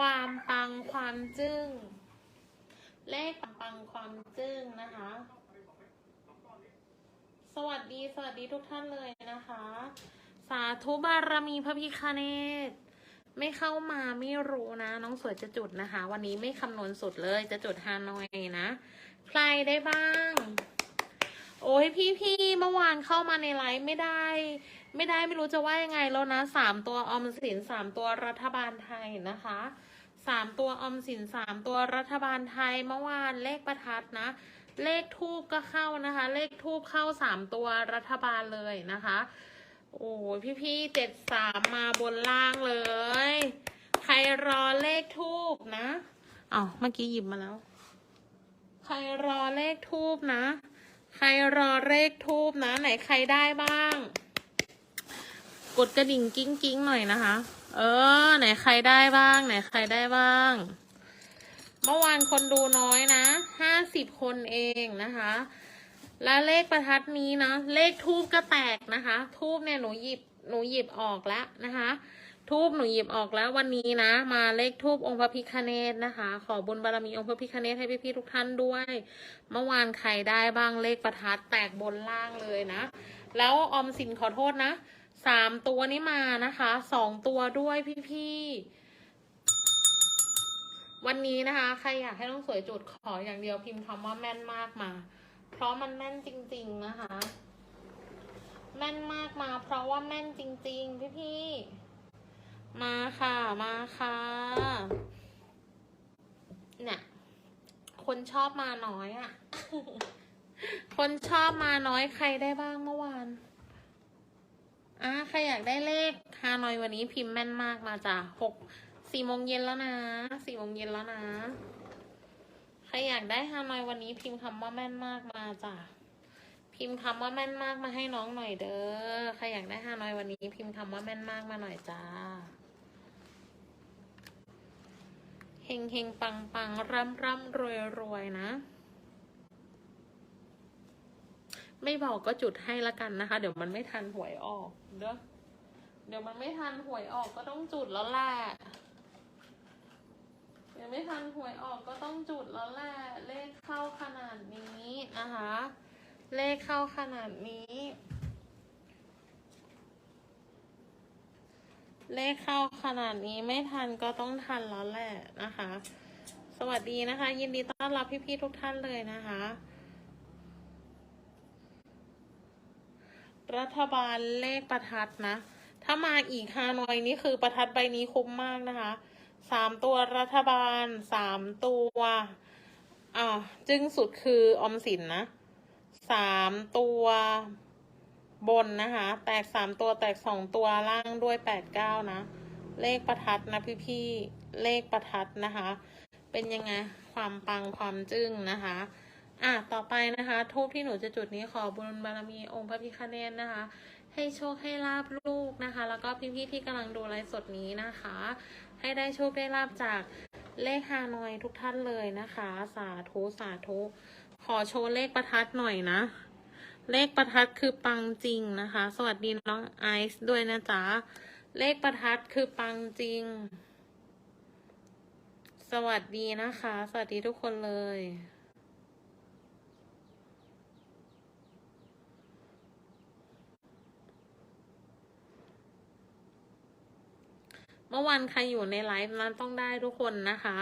ความปังความจึ้ง เลขปังปังความจึ้งนะคะ สวัสดีสวัสดีทุกท่านเลยนะคะ สาธุบารมีพระพิคเนตไม่เข้ามาไม่รู้นะ น้องสวยจะจุดนะคะ วันนี้ไม่คำนวณสุดเลยจะจุดฮานอยนะ ใครได้บ้าง โอ้ยพี่พี่เมื่อวานเข้ามาในไลฟ์ไม่ได้ ไม่ได้ไม่รู้จะว่ายังไงแล้วนะสามตัวออมสินสามตัวรัฐบาลไทยนะคะสามตัวออมสินสามตัวรัฐบาลไทยเมื่อวานเลขประทัดนะ เลขทูบก็เข้านะคะ เลขทูบเข้าสามตัวรัฐบาลเลยนะคะ โอ้ยพี่พี่เจ็ดสามมาบนล่างเลย ใครรอเลขทูบนะอ้าวเมื่อกี้หยิบมาแล้ว ใครรอเลขทูบนะ ใครรอเลขทูบนะ ไหนใครได้บ้าง กดกระดิ่งกิ้งกิ้งหน่อยนะคะ เออ ไหนใครได้บ้าง ไหนใครได้บ้าง เมื่อวานคนดูน้อยนะห้าสิบคนเองนะคะ และเลขประทัดนี้นะ เลขทูบก็แตกนะคะ ทูบเนี่ยหนูหยิบหนูหยิบออกแล้วนะคะ ทูบหนูหยิบออกแล้ววันนี้นะ มาเลขทูบองค์พระพิคเนตนะคะ ขอบุญบารมีองค์พระพิคเนตให้พี่ๆทุกท่านด้วย เมื่อวานใครได้บ้างเลขประทัดแตกบนล่างเลยนะ แล้วออมสินขอโทษนะสามตัวนี้มานะคะสองตัวด้วยพี่ๆวันนี้นะคะ ใครอยากให้น้องสวยจุดขออย่างเดียวพิมพ์คำว่าแม่นมากมา เพราะมันแม่นจริง ๆนะคะ แม่นมากมา เพราะว่าแม่นจริง ๆ พี่ๆ มาค่ะ มาค่ะเนี่ย คนชอบมาน้อยอะ่ะ คนชอบมาน้อยใครได้บ้างเมื่อวานอะใครอยากได้เลขฮานอยวันนี้พิมพ์แม่นมากมาจ้ะหกสี่โมงเย็นแล้วนะสี่โมงเย็นแล้วนะใครอยากได้ฮานอยวันนี้พิมพ์คำว่าแม่นมากมาจ้ะพิมพ์คำว่าแม่นมากมาให้น้องหน่อยเด้อใครอยากได้ฮานอยวันนี้ พิมพ์คำว่าแม่นมากมาหน่อยจ้า เฮงเฮงปังปังร่ำร่ำรวยรวยนะ ไม่บอกก็จุดให้ละกันนะคะ เดี๋ยวมันไม่ทันหวยออก เด้อเดี๋ยวมันไม่ทันหวยออกก็ต้องจุดแล้วแหละเดี๋ยวไม่ทันหวยออกก็ต้องจุดแล้วแหละเลขเข้าขนาดนี้นะคะเลขเข้าขนาดนี้ เลขเข้าขนาดนี้ไม่ทันก็ต้องทันแล้วแหละนะคะ สวัสดีนะคะ ยินดีต้อนรับพี่ๆทุกท่านเลยนะคะ รัฐบาลเลขประทัดนะ ถ้ามาอีกฮานอยนี่คือประทัดใบนี้คุ้มมากนะคะสามตัวรัฐบาลสามตัวอ่าจึงสุดคือออมสินนะสามตัว บนนะคะ แตกสามตัวแตกสองตัวล่างด้วยแปดเก้านะ เลขประทัดนะพี่ๆเลขประทัดนะคะ เป็นยังไงความปังความจึ้งนะคะ อะต่อไปนะคะ ทูบที่หนูจะจุดนี้ขอบุญบารมีองค์พระพิฆเนศนะคะ ให้โชคให้ลาบลูกนะคะ แล้วก็พี่ๆที่กำลังดูไลฟ์สดนี้นะคะ ให้ได้โชคได้ลาบจากเลขฮานอยทุกท่านเลยนะคะ สาธุสาธุขอโชว์เลขประทัดหน่อยนะ เลขประทัดคือปังจริงนะคะ สวัสดีน้องไอซ์ด้วยนะจ๊ะ เลขประทัดคือปังจริง สวัสดีนะคะ สวัสดีทุกคนเลย เมื่อวานใครอยู่ในไลฟ์นั้นต้องได้ทุกคนนะคะ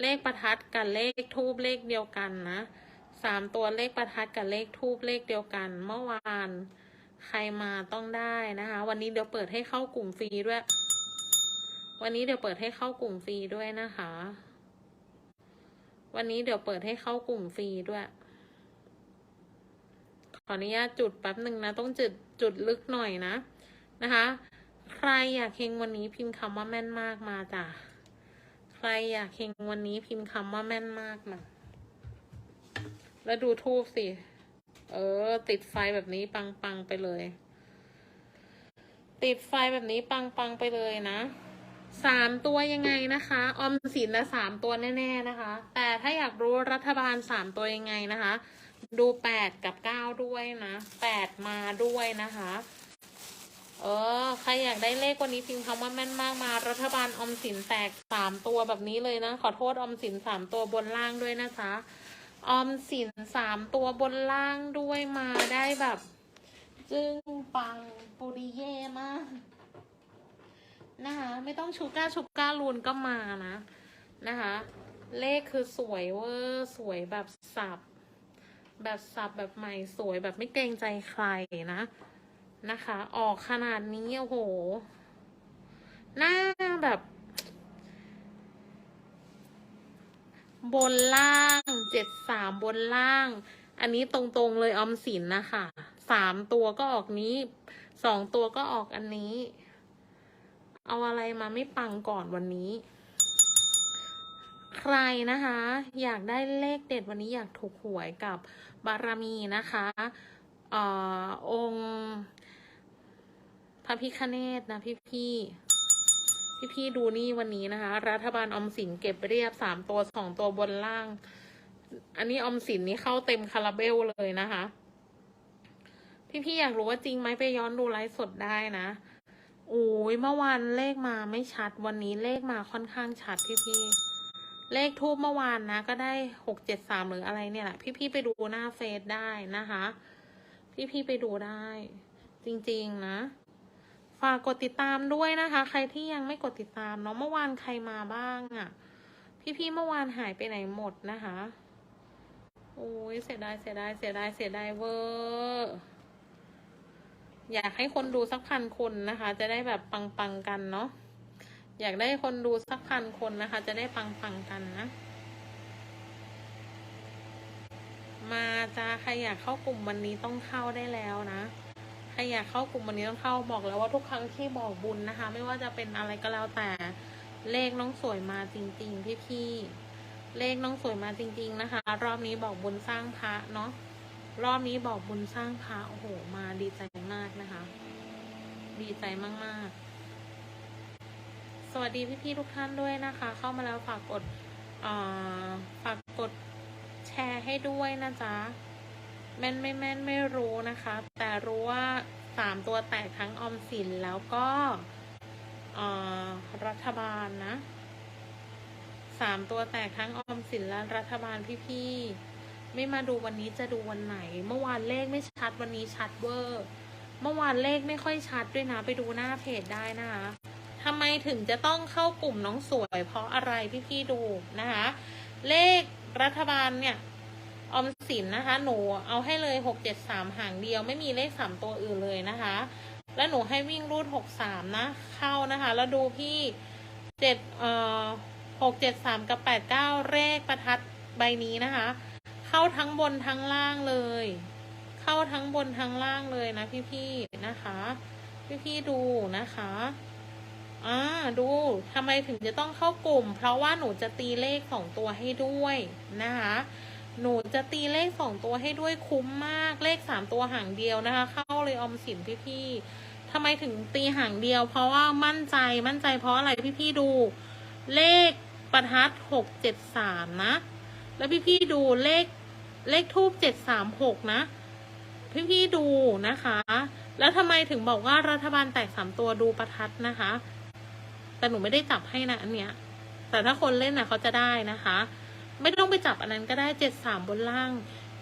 เลขประทัดกับเลขทูบเลขเดียวกันนะ สามตัวเลขประทัดกับเลขทูบเลขเดียวกัน เมื่อวาน ใครมาต้องได้นะคะ วันนี้เดี๋ยวเปิดให้เข้ากลุ่มฟรีด้วย วันนี้เดี๋ยวเปิดให้เข้ากลุ่มฟรีด้วยนะคะ วันนี้เดี๋ยวเปิดให้เข้ากลุ่มฟรีด้วย ขออนุญาตจุดแป๊บหนึ่งนะ ต้องจุดจุดลึกหน่อยนะนะคะ ใครอยากเฮงวันนี้พิมพ์คำว่าแม่นมากมาจ้ะใครอยากเฮงวันนี้พิมพ์คำว่าแม่นมากมา แล้วดูทูบสิ เออ ติดไฟแบบนี้ปังปังไปเลย ติดไฟแบบนี้ปังปังไปเลยนะสามตัวยังไงนะคะ ออมสินละสามตัวแน่ ๆนะคะ แต่ถ้าอยากรู้รัฐบาลสามตัวยังไงนะคะ ดูแปดกับเก้าด้วยนะแปดมาด้วยนะคะ เออ ใครอยากได้เลขวันนี้พิมพ์คำว่าแม่นมากมา รัฐบาลออมสินแตกสามตัวแบบนี้เลยนะ ขอโทษออมสินสามตัวบนล่างด้วยนะจ๊ะ ออมสินสามตัวบนล่างด้วยมาได้แบบ จึ้งปังปุริเย่มากนะคะไม่ต้องชูก้าชูก้าลูนก็มานะนะคะ เลขคือสวยเวอร์สวยแบบสับ แบบสับแบบใหม่สวยแบบไม่เกรงใจใครนะนะคะ ออกขนาดนี้โอ้โห หน้าแบบ บนล่างเจ็ดสามบนล่าง อันนี้ตรงๆเลยออมสินนะคะสามตัวก็ออกนี้สองตัวก็ออกอันนี้ เอาอะไรมาไม่ปังก่อนวันนี้ ใครนะคะ อยากได้เลขเด็ดวันนี้อยากถูกหวยกับบารมีนะคะเอ่อองค์พระพิคเนตนะพี่พี่ พี่พี่ๆดูนี่วันนี้นะคะ รัฐบาลอมสินเก็บเรียบสามตัวสองตัวบนล่าง อันนี้อมสินนี่เข้าเต็มคาราเบลเลยนะคะพี่พี่ๆอยากรู้ว่าจริงไหมไปย้อนดูไลฟ์สดได้นะโอ้ยเมื่อวานเลขมาไม่ชัดวันนี้เลขมาค่อนข้างชัดพี่พี่ๆเลขทูบเมื่อวานนะ ก็ได้หกเจ็ดสามหรืออะไรเนี่ยแหละพี่พี่ๆไปดูหน้าเฟซได้นะคะ พี่พี่ๆไปดูได้ จริง ๆ นะ ฝากกดติดตามด้วยนะคะ ใครที่ยังไม่กดติดตามเนาะเมื่อวานใครมาบ้างอะ่ะพี่พี่ๆเมื่อวานหายไปไหนหมดนะคะโอ้ยเสียดายเสียดายเสียดายเสียดายเวอร์อยากให้คนดูสักพันคนนะคะ จะได้แบบปังๆกันเนาะอยากได้คนดูสักพันคนนะคะ จะได้ปังๆกันนะ มาจ้าใครอยากเข้ากลุ่มวันนี้ต้องเข้าได้แล้วนะ ใครอยากเข้ากลุ่มวันนี้ต้องเข้าบอกแล้วว่าทุกครั้งที่บอกบุญนะคะ ไม่ว่าจะเป็นอะไรก็แล้วแต่เลขน้องสวยมาจริง ๆ พี่ๆเลขน้องสวยมาจริง ๆ นะคะ รอบนี้บอกบุญสร้างพระเนาะรอบนี้บอกบุญสร้างพระโอ้โห มาดีใจมากนะคะ ดีใจมากๆ สวัสดีพี่ๆทุกท่านด้วยนะคะ เข้ามาแล้วฝากกดอ่อฝากกดแชร์ให้ด้วยนะจ๊ะ แม่นไม่แม่นไม่รู้นะคะ แต่รู้ว่าสามตัวแตกทั้งออมสินแล้วก็รัฐบาลนะสามตัวแตกทั้งออมสินและรัฐบาลพี่ๆไม่มาดูวันนี้จะดูวันไหน เมื่อวานเลขไม่ชัดวันนี้ชัดเวอร์ เมื่อวานเลขไม่ค่อยชัดด้วยนะ ไปดูหน้าเพจได้นะคะทำไมถึงจะต้องเข้ากลุ่มน้องสวย เพราะอะไรพี่ๆดูนะคะ เลขรัฐบาลเนี่ย ออมสินนะคะ หนูเอาให้เลยหกเจ็ดสามหางเดียวไม่มีเลขสามตัวอื่นเลยนะคะ แล้วหนูให้วิ่งรูดหกสามนะ เข้านะคะ แล้วดูพี่เจ็ดเอ่อหกเจ็ดสามกับแปดเก้าเลขประทัดใบนี้นะคะ เข้าทั้งบนทั้งล่างเลย เข้าทั้งบนทั้งล่างเลยนะพี่ๆนะคะ พี่ๆดูนะคะอ่าดูทำไมถึงจะต้องเข้ากลุ่ม เพราะว่าหนูจะตีเลขสองตัวให้ด้วยนะคะ หนูจะตีเลขสองตัวให้ด้วยคุ้มมากเลขสามตัวหางเดียวนะคะ เข้าเลยออมสินพี่ๆทำไมถึงตีหางเดียว เพราะว่ามั่นใจมั่นใจเพราะอะไรพี่ๆดู เลขประทัดหกเจ็ดสามนะ แล้วพี่ๆดูเลขเลขทูบเจ็ดสามหกนะ พี่ๆดูนะคะ แล้วทำไมถึงบอกว่ารัฐบาลแตกสามตัวดูประทัดนะคะ แต่หนูไม่ได้จับให้นะอันเนี้ยแต่ถ้าคนเล่นน่ะเขาจะได้นะคะ ไม่ต้องไปจับอันนั้นก็ได้เจ็ดสามบนล่าง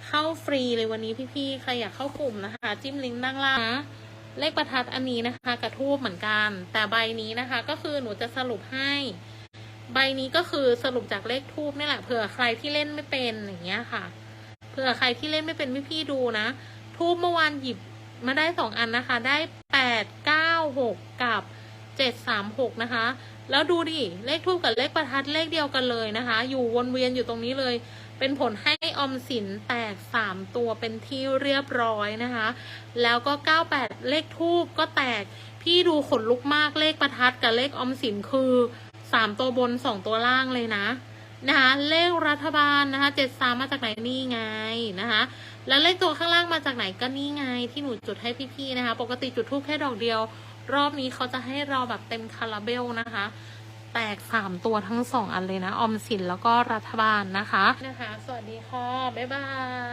เข้าฟรีเลยวันนี้พี่ๆ ใครอยากเข้ากลุ่มนะคะ จิ้มลิงก์ด้านล่างนะ เลขประทัดอันนี้นะคะ กระทูบเหมือนกัน แต่ใบนี้นะคะ ก็คือหนูจะสรุปให้ ใบนี้ก็คือสรุปจากเลขทูบนี่แหละเผื่อใครที่เล่นไม่เป็นอย่างเงี้ยค่ะเผื่อใครที่เล่นไม่เป็นพี่ๆดูนะทูบเมื่อวานหยิบมาได้สองอันนะคะ ได้แปดเก้าหกกับ เจ็ดสามหกนะคะ แล้วดูดิ เลขทูบกับเลขประทัดเลขเดียวกันเลยนะคะ อยู่วนเวียนอยู่ตรงนี้เลย เป็นผลให้ออมสินแตกสามตัวเป็นที่เรียบร้อยนะคะ แล้วก็เก้าแปดเลขทูบก็แตก พี่ดูขนลุกมากเลขประทัดกับเลขออมสินคือสามตัวบนสองตัวล่างเลยนะนะคะเลขรัฐบาลนะคะเจ็ดสามมาจากไหนนี่ไงนะคะแล้วเลขตัวข้างล่างมาจากไหนก็นี่ไงที่หนูจุดให้พี่ๆนะคะ ปกติจุดทูบแค่ดอกเดียว รอบนี้เขาจะให้เราแบบเต็มคาราเบลนะคะ แตกสามตัวทั้งสองอันเลยนะ ออมสินแล้วก็รัฐบาลนะคะนะคะ สวัสดีค่ะ บ๊ายบาย